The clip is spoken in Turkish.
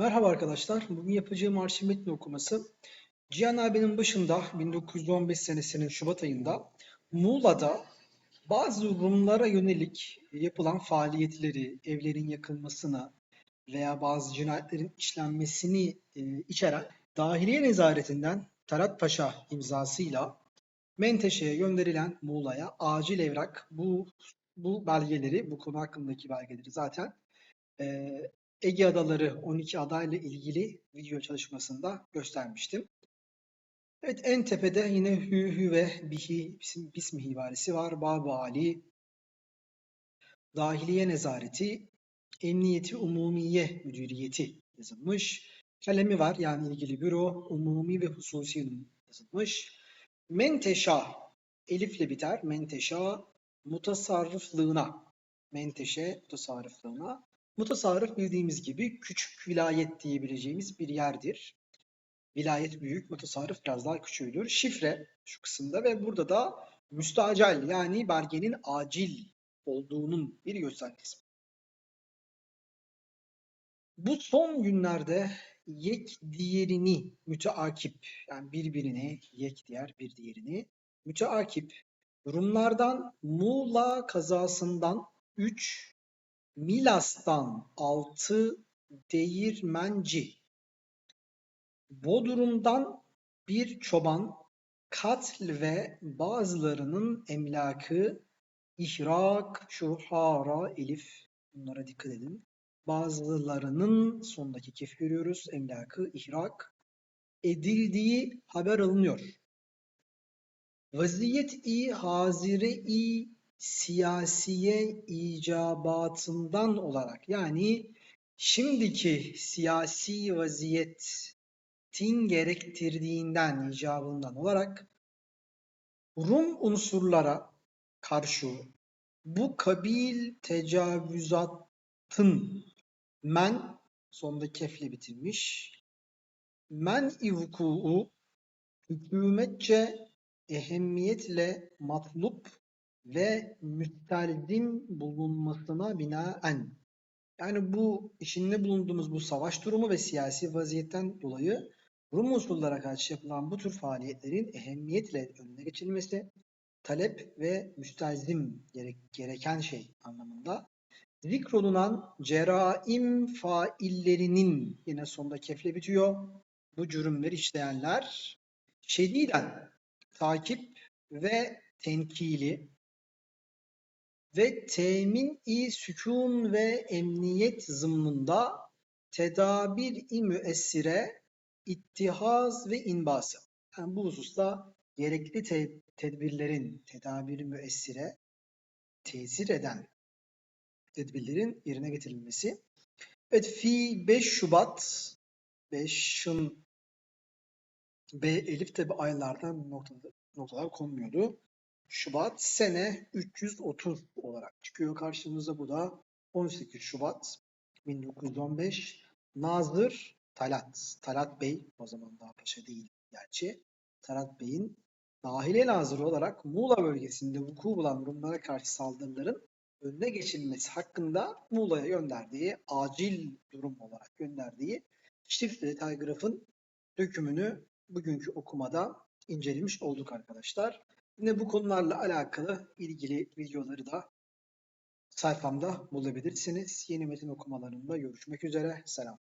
Merhaba arkadaşlar. Bugün yapacağım arşiv metni okuması. Cihan abinin başında 1915 senesinin Şubat ayında Muğla'da bazı Rumlara yönelik yapılan faaliyetleri, evlerin yakılmasına veya bazı cinayetlerin işlenmesini e, içeren Dahiliye Nezaretinden Talat Paşa imzasıyla Menteşe'ye gönderilen Muğla'ya acil evrak bu bu belgeleri, bu konu hakkındaki belgeleri zaten e, Ege Adaları 12 adayla ilgili video çalışmasında göstermiştim. Evet en tepede yine Hü Hü ve Bihi Bismi hivaresi var. Bab-ı Ali, Dahiliye Nezareti, Emniyeti Umumiye Müdüriyeti yazılmış. Kalemi var yani ilgili büro, umumi ve hususi yazılmış. Menteşa, elifle biter. Menteşa, mutasarrıflığına. Menteşe, mutasarrıflığına. Mutasarrıf bildiğimiz gibi küçük vilayet diyebileceğimiz bir yerdir. Vilayet büyük, mutasarrıf biraz daha küçüğüdür. Şifre şu kısımda ve burada da müstacel yani belgenin acil olduğunun bir göstergesi. Bu son günlerde yek diğerini müteakip yani birbirine yek diğer bir diğerini müteakip Rumlardan Muğla kazasından 3 Milas'tan 6 değirmenci, Bodrum'dan bir çoban, katl ve bazılarının emlakı, ihrak, şu hara, elif, bunlara dikkat edin. Bazılarının sondaki kef görüyoruz, emlakı, ihrak edildiği haber alınıyor. Vaziyet-i hazire-i siyasiye icabatından olarak yani şimdiki siyasi vaziyetin gerektirdiğinden, icabından olarak Rum unsurlara karşı bu kabil tecavüzatın men sonunda kefle bitirmiş men ivkuu hükümetçe ehemmiyetle matlup ve müstelzim bulunmasına binaen yani bu içinde bulunduğumuz bu savaş durumu ve siyasi vaziyetten dolayı Rum unsurlara karşı yapılan bu tür faaliyetlerin ehemmiyetle önüne geçilmesi, talep ve müstelzim gerek, gereken şey anlamında zikrolunan ceraim faillerinin yine sonunda kefle bitiyor. Bu cürümleri işleyenler şediden takip ve tenkili ve temin-i sükun ve emniyet zımnında tedabir-i müessire, ittihaz ve inbası. Yani bu hususta gerekli te tedbirlerin, tedabir-i müessire, tesir eden tedbirlerin yerine getirilmesi. Evet, fi 5 Şubat 5'ın B elif tabi aylardan noktalar konmuyordu. Şubat sene 330 olarak çıkıyor karşımıza. Bu da 18 Şubat 1915 Nazır Talat. Talat Bey o zaman daha paşa değil gerçi. Talat Bey'in dahiliye nazırı olarak Muğla bölgesinde vuku bulan Rumlara karşı saldırıların önüne geçilmesi hakkında Muğla'ya gönderdiği acil durum olarak gönderdiği şifre telgrafın dökümünü bugünkü okumada incelemiş olduk arkadaşlar. Yine bu konularla alakalı ilgili videoları da sayfamda bulabilirsiniz. Yeni metin okumalarında görüşmek üzere. Selam.